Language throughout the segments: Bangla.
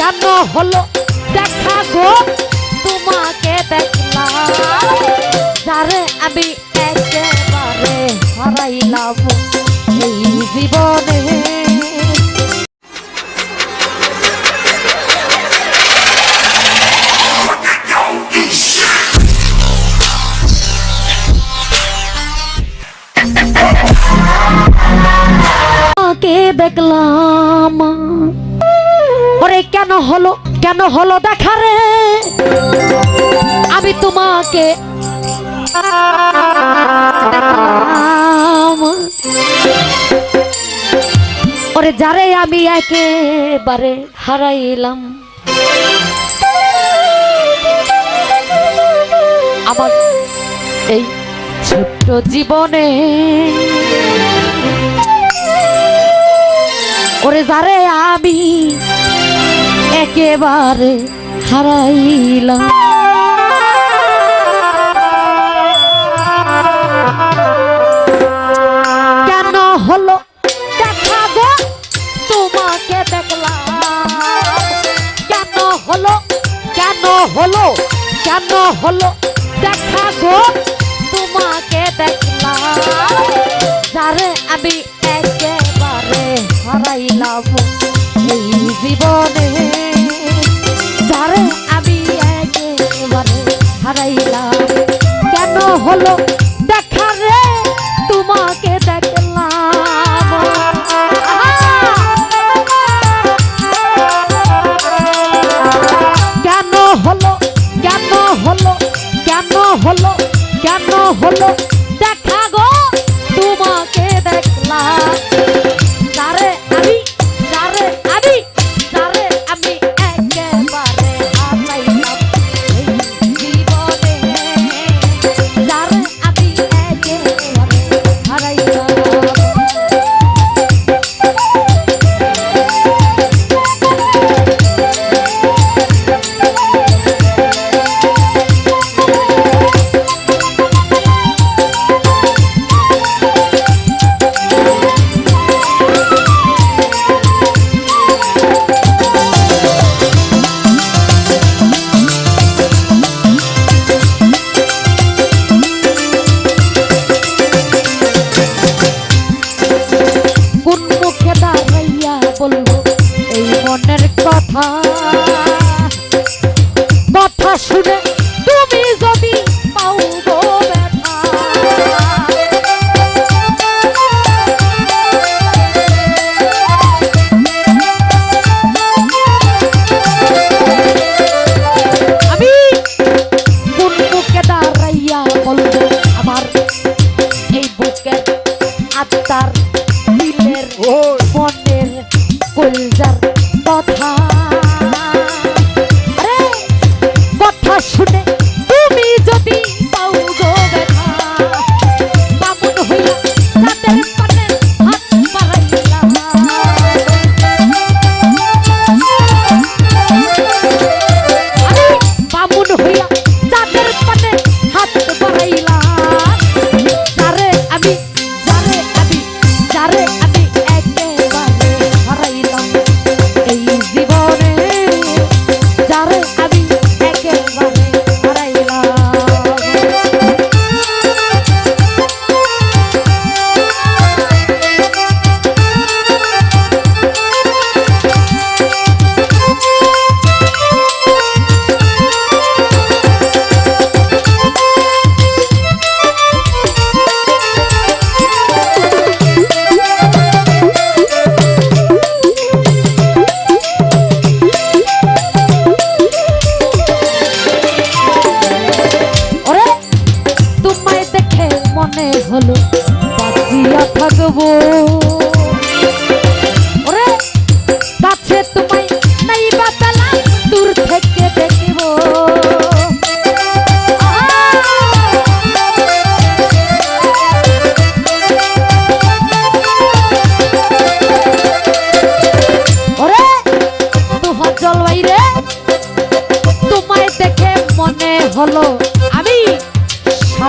কেন হলো? দেখা গো তোমাকে দেখলাম। যারে আমি একেবারে হারাইলাম এই জীবনে। দেখলাম। ওরে কেন হলো কেন হলো দেখা রে? আমি তোমাকে ওরে যারে আমি একেবারে হারাইলাম। আমার এই ছোট্ট জীবনে। ওরে যারে আমি একেবারে হারাইলাম কেন হলো দেখা গো? তোমাকে দেখলাম। কেন হলো? কেন হলো? কেন হলো? দেখা গো, তোমাকে দেখলাম। যারে আমি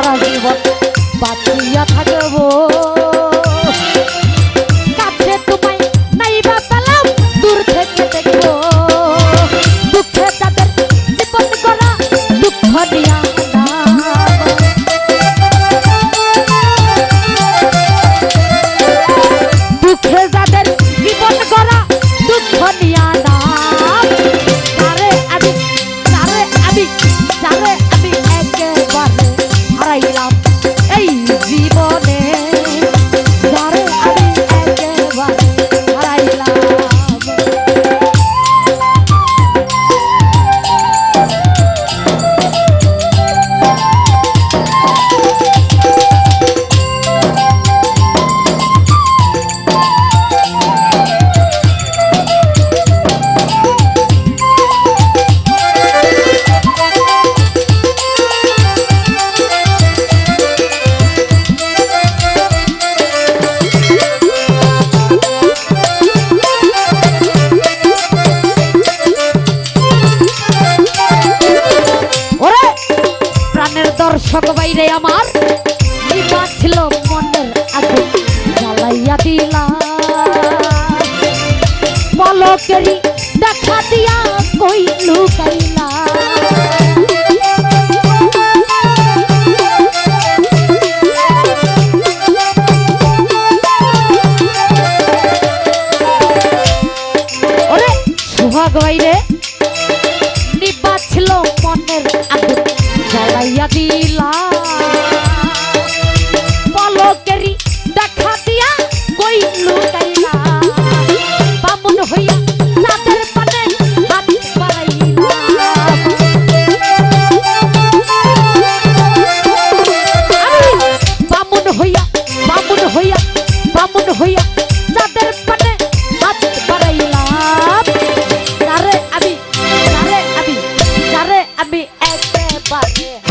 সারা জীবন বাঁচিয়া থাকব। রে আমার। ছিল মনের আগুন জ্বালাইয়া দিলা। পলকেরি দেখা দিয়া কই লুকাইলা সোহাগ রে। yeah.